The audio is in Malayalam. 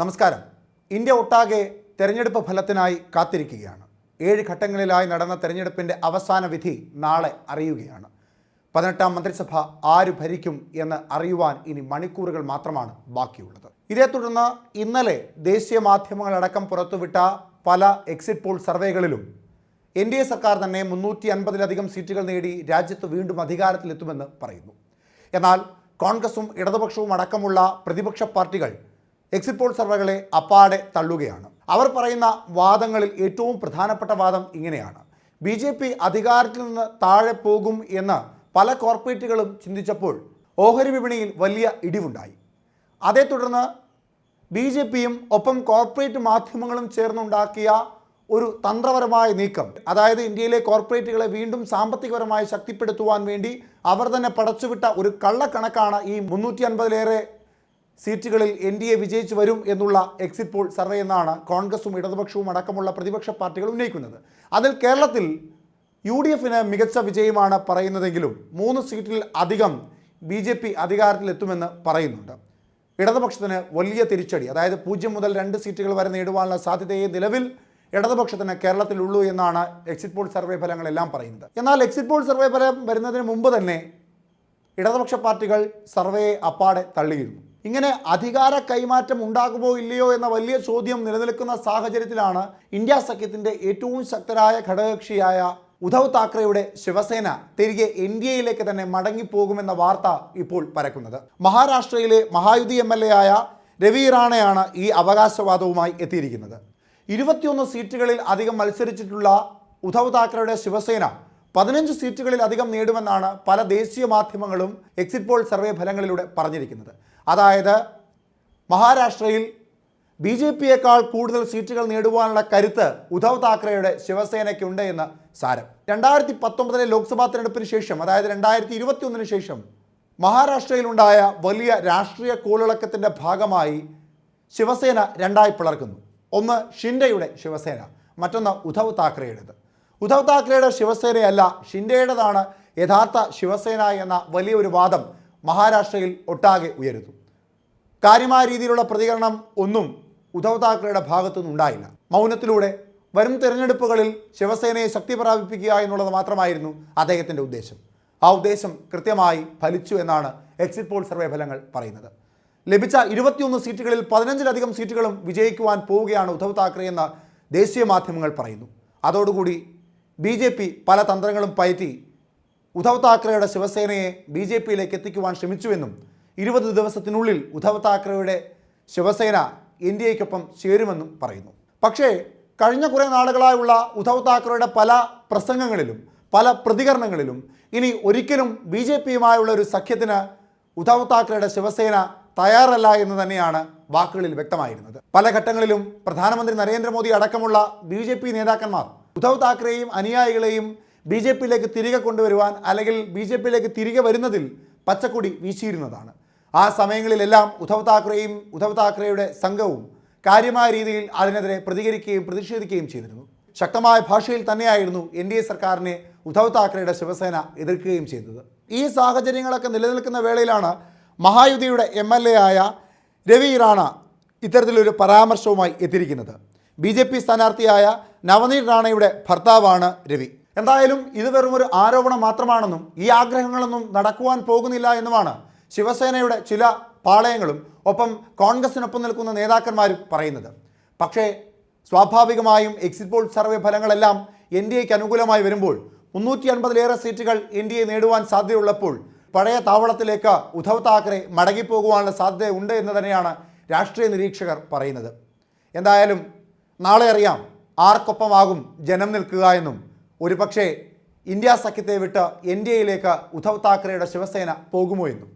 നമസ്കാരം. ഇന്ത്യ ഒട്ടാകെ തെരഞ്ഞെടുപ്പ് ഫലത്തിനായി കാത്തിരിക്കുകയാണ്. ഏഴ് ഘട്ടങ്ങളിലായി നടന്ന തെരഞ്ഞെടുപ്പിന്റെ അവസാന വിധി നാളെ അറിയുകയാണ്. പതിനെട്ടാം മന്ത്രിസഭ ആര് ഭരിക്കും എന്ന് അറിയുവാൻ ഇനി മണിക്കൂറുകൾ മാത്രമാണ് ബാക്കിയുള്ളത്. ഇതേ തുടർന്ന് ഇന്നലെ ദേശീയ മാധ്യമങ്ങളടക്കം പുറത്തുവിട്ട പല എക്സിറ്റ് പോൾ സർവേകളിലും എൻ ഡി എ സർക്കാർ തന്നെ മുന്നൂറ്റി അൻപതിലധികം സീറ്റുകൾ നേടി രാജ്യത്ത് വീണ്ടും അധികാരത്തിലെത്തുമെന്ന് പറയുന്നു. എന്നാൽ കോൺഗ്രസും ഇടതുപക്ഷവും അടക്കമുള്ള പ്രതിപക്ഷ പാർട്ടികൾ എക്സിറ്റ് പോൾ സർവേകളെ അപ്പാടെ തള്ളുകയാണ്. അവർ പറയുന്ന വാദങ്ങളിൽ ഏറ്റവും പ്രധാനപ്പെട്ട വാദം ഇങ്ങനെയാണ്. ബി ജെ പി അധികാരത്തിൽ നിന്ന് താഴെ പോകും എന്ന് പല കോർപ്പറേറ്റുകളും ചിന്തിച്ചപ്പോൾ ഓഹരി വിപണിയിൽ വലിയ ഇടിവുണ്ടായി. അതേ തുടർന്ന് ബി ജെ പിയും ഒപ്പം കോർപ്പറേറ്റ് മാധ്യമങ്ങളും ചേർന്നുണ്ടാക്കിയ ഒരു തന്ത്രപരമായ നീക്കം അതായത് ഇന്ത്യയിലെ കോർപ്പറേറ്റുകളെ വീണ്ടും സാമ്പത്തികപരമായി ശക്തിപ്പെടുത്തുവാൻ വേണ്ടി അവർ തന്നെ പടച്ചുവിട്ട ഒരു കള്ളക്കണക്കാണ് ഈ മുന്നൂറ്റി അൻപതിലേറെ സീറ്റുകളിൽ എൻ ഡി എ വിജയിച്ചു വരും എന്നുള്ള എക്സിറ്റ് പോൾ സർവേ എന്നാണ് കോൺഗ്രസും ഇടതുപക്ഷവും അടക്കമുള്ള പ്രതിപക്ഷ പാർട്ടികൾ ഉന്നയിക്കുന്നത്. അതിൽ കേരളത്തിൽ യു ഡി എഫിന് മികച്ച വിജയമാണ് പറയുന്നതെങ്കിലും മൂന്ന് സീറ്റിൽ അധികം ബി ജെ പി അധികാരത്തിലെത്തുമെന്ന് പറയുന്നുണ്ട്. ഇടതുപക്ഷത്തിന് വലിയ തിരിച്ചടി അതായത് പൂജ്യം മുതൽ രണ്ട് സീറ്റുകൾ വരെ നേടുവാനുള്ള സാധ്യതയെ നിലവിൽ ഇടതുപക്ഷത്തിന് കേരളത്തിലുള്ളൂ എന്നാണ് എക്സിറ്റ് പോൾ സർവേ ഫലങ്ങളെല്ലാം പറയുന്നത്. എന്നാൽ എക്സിറ്റ് പോൾ സർവേ ഫലം വരുന്നതിന് മുമ്പ് തന്നെ ഇടതുപക്ഷ പാർട്ടികൾ സർവേയെ അപ്പാടെ തള്ളിയിരുന്നു. ഇങ്ങനെ അധികാര കൈമാറ്റം ഉണ്ടാകുമോ ഇല്ലയോ എന്ന വലിയ ചോദ്യം നിലനിൽക്കുന്ന സാഹചര്യത്തിലാണ് ഇന്ത്യ സഖ്യത്തിന്റെ ഏറ്റവും ശക്തരായ ഘടകകക്ഷിയായ ഉദ്ധവ് താക്കറെയുടെ ശിവസേന തിരികെ എൻ ഡി എയിലേക്ക് തന്നെ മടങ്ങിപ്പോകുമെന്ന വാർത്ത ഇപ്പോൾ പരക്കുന്നത്. മഹാരാഷ്ട്രയിലെ മഹായുതി എം എൽ എ ആയ രവി റാണയാണ് ഈ അവകാശവാദവുമായി എത്തിയിരിക്കുന്നത്. ഇരുപത്തിയൊന്ന് സീറ്റുകളിൽ അധികം മത്സരിച്ചിട്ടുള്ള ഉദ്ധവ് താക്കറെയുടെ ശിവസേന പതിനഞ്ച് സീറ്റുകളിൽ അധികം നേടുമെന്നാണ് പല ദേശീയ മാധ്യമങ്ങളും എക്സിറ്റ് പോൾ സർവേ ഫലങ്ങളിലൂടെ പറഞ്ഞിരിക്കുന്നത്. അതായത് മഹാരാഷ്ട്രയിൽ ബി ജെ പിയേക്കാൾ കൂടുതൽ സീറ്റുകൾ നേടുവാനുള്ള കരുത്ത് ഉദ്ധവ് താക്കറെയുടെ ശിവസേനയ്ക്കുണ്ട് എന്ന് സാരം. രണ്ടായിരത്തി പത്തൊമ്പതിലെ ലോക്സഭാ തെരഞ്ഞെടുപ്പിന് ശേഷം അതായത് രണ്ടായിരത്തി ഇരുപത്തിയൊന്നിന് ശേഷം മഹാരാഷ്ട്രയിലുണ്ടായ വലിയ രാഷ്ട്രീയ കോളിളക്കത്തിന്റെ ഭാഗമായി ശിവസേന രണ്ടായി പിളർക്കുന്നു. ഒന്ന് ഷിൻഡയുടെ ശിവസേന മറ്റൊന്ന് ഉദ്ധവ് താക്കറെയുടേത്. ഉദ്ധവ് താക്കറെയുടെ ശിവസേനയല്ല ഷിൻഡയുടേതാണ് യഥാർത്ഥ ശിവസേന എന്ന വലിയൊരു വാദം മഹാരാഷ്ട്രയിൽ ഒട്ടാകെ ഉയരുന്നു. കാര്യമായ രീതിയിലുള്ള പ്രതികരണം ഒന്നും ഉദ്ധവ് താക്കറെയുടെ ഭാഗത്തുനിന്ന് ഉണ്ടായില്ല. മൗനത്തിലൂടെ വരും തെരഞ്ഞെടുപ്പുകളിൽ ശിവസേനയെ ശക്തി പ്രാപിപ്പിക്കുക എന്നുള്ളത് മാത്രമായിരുന്നു അദ്ദേഹത്തിന്റെ ഉദ്ദേശം. ആ ഉദ്ദേശം കൃത്യമായി ഫലിച്ചു എന്നാണ് എക്സിറ്റ് പോൾ സർവേ ഫലങ്ങൾ പറയുന്നത്. ലഭിച്ച ഇരുപത്തിയൊന്ന് സീറ്റുകളിൽ പതിനഞ്ചിലധികം സീറ്റുകളും വിജയിക്കുവാൻ പോവുകയാണ് ഉദ്ധവ് താക്കറെ എന്ന് ദേശീയ മാധ്യമങ്ങൾ പറയുന്നു. അതോടുകൂടി ബി പല തന്ത്രങ്ങളും പയറ്റി ഉദ്ധവ് താക്കറെയുടെ ശിവസേനയെ ബി ജെ പിയിലേക്ക് എത്തിക്കുവാൻ ശ്രമിച്ചുവെന്നും ഇരുപത് ദിവസത്തിനുള്ളിൽ ഉദ്ധവ് താക്കറെയുടെ ശിവസേന എൻ ഡി എക്കൊപ്പം ചേരുമെന്നും പറയുന്നു. പക്ഷേ കഴിഞ്ഞ കുറേ നാളുകളായുള്ള ഉദ്ധവ് താക്കറെയുടെ പല പ്രസംഗങ്ങളിലും പല പ്രതികരണങ്ങളിലും ഇനി ഒരിക്കലും ബി ജെ പിയുമായുള്ള ഒരു സഖ്യത്തിന് ഉദ്ധവ് താക്കറെയുടെ ശിവസേന തയ്യാറല്ല എന്ന് തന്നെയാണ് വാക്കുകളിൽ വ്യക്തമായിരുന്നത്. പല ഘട്ടങ്ങളിലും പ്രധാനമന്ത്രി നരേന്ദ്രമോദി അടക്കമുള്ള ബി നേതാക്കന്മാർ ഉദ്ധവ് താക്കറെയും അനുയായികളെയും ബി ജെ പിയിലേക്ക് തിരികെ കൊണ്ടുവരുവാൻ അല്ലെങ്കിൽ ബി ജെ പിയിലേക്ക് തിരികെ വരുന്നതിൽ പച്ചക്കൊടി വീശിയിരുന്നതാണ്. ആ സമയങ്ങളിലെല്ലാം ഉദ്ധവ് താക്കറെയും ഉദ്ധവ് താക്കറെയുടെ സംഘവും കാര്യമായ രീതിയിൽ അതിനെതിരെ പ്രതികരിക്കുകയും പ്രതിഷേധിക്കുകയും ചെയ്തിരുന്നു. ശക്തമായ ഭാഷയിൽ തന്നെയായിരുന്നു എൻ ഡി എ സർക്കാരിനെ ഉദ്ധവ് താക്കറെയുടെ ശിവസേന എതിർക്കുകയും ചെയ്തത്. ഈ സാഹചര്യങ്ങളൊക്കെ നിലനിൽക്കുന്ന വേളയിലാണ് മഹായുതിയുടെ എം എൽ എ ആയ രവി റാണ ഇത്തരത്തിലൊരു പരാമർശവുമായി എത്തിയിരിക്കുന്നത്. ബി ജെ പി സ്ഥാനാർത്ഥിയായ നവനീത് റാണയുടെ ഭർത്താവാണ് രവി. എന്തായാലും ഇത് വെറും ഒരു ആരോപണം മാത്രമാണെന്നും ഈ ആഗ്രഹങ്ങളൊന്നും നടക്കുവാൻ പോകുന്നില്ല എന്നുമാണ് ശിവസേനയുടെ ചില പാളയങ്ങളും ഒപ്പം കോൺഗ്രസിനൊപ്പം നിൽക്കുന്ന നേതാക്കന്മാരും പറയുന്നത്. പക്ഷേ സ്വാഭാവികമായും എക്സിറ്റ് പോൾ സർവേ ഫലങ്ങളെല്ലാം എൻ ഡി എക്ക് അനുകൂലമായി വരുമ്പോൾ മുന്നൂറ്റി അൻപതിലേറെ സീറ്റുകൾ എൻ ഡി എ നേടുവാൻ സാധ്യതയുള്ളപ്പോൾ പഴയ താവളത്തിലേക്ക് ഉദ്ധവ് താക്കറെ മടങ്ങിപ്പോകുവാനുള്ള സാധ്യത ഉണ്ട് എന്ന് തന്നെയാണ് രാഷ്ട്രീയ നിരീക്ഷകർ പറയുന്നത്. എന്തായാലും നാളെ അറിയാം ആർക്കൊപ്പമാകും ജനം നിൽക്കുക എന്നും ഒരുപക്ഷേ ഇന്ത്യ സഖ്യത്തെ വിട്ട് എൻ ഡി എയിലേക്ക് ഉദ്ധവ് താക്കറെയുടെ ശിവസേന പോകുമോ എന്നും.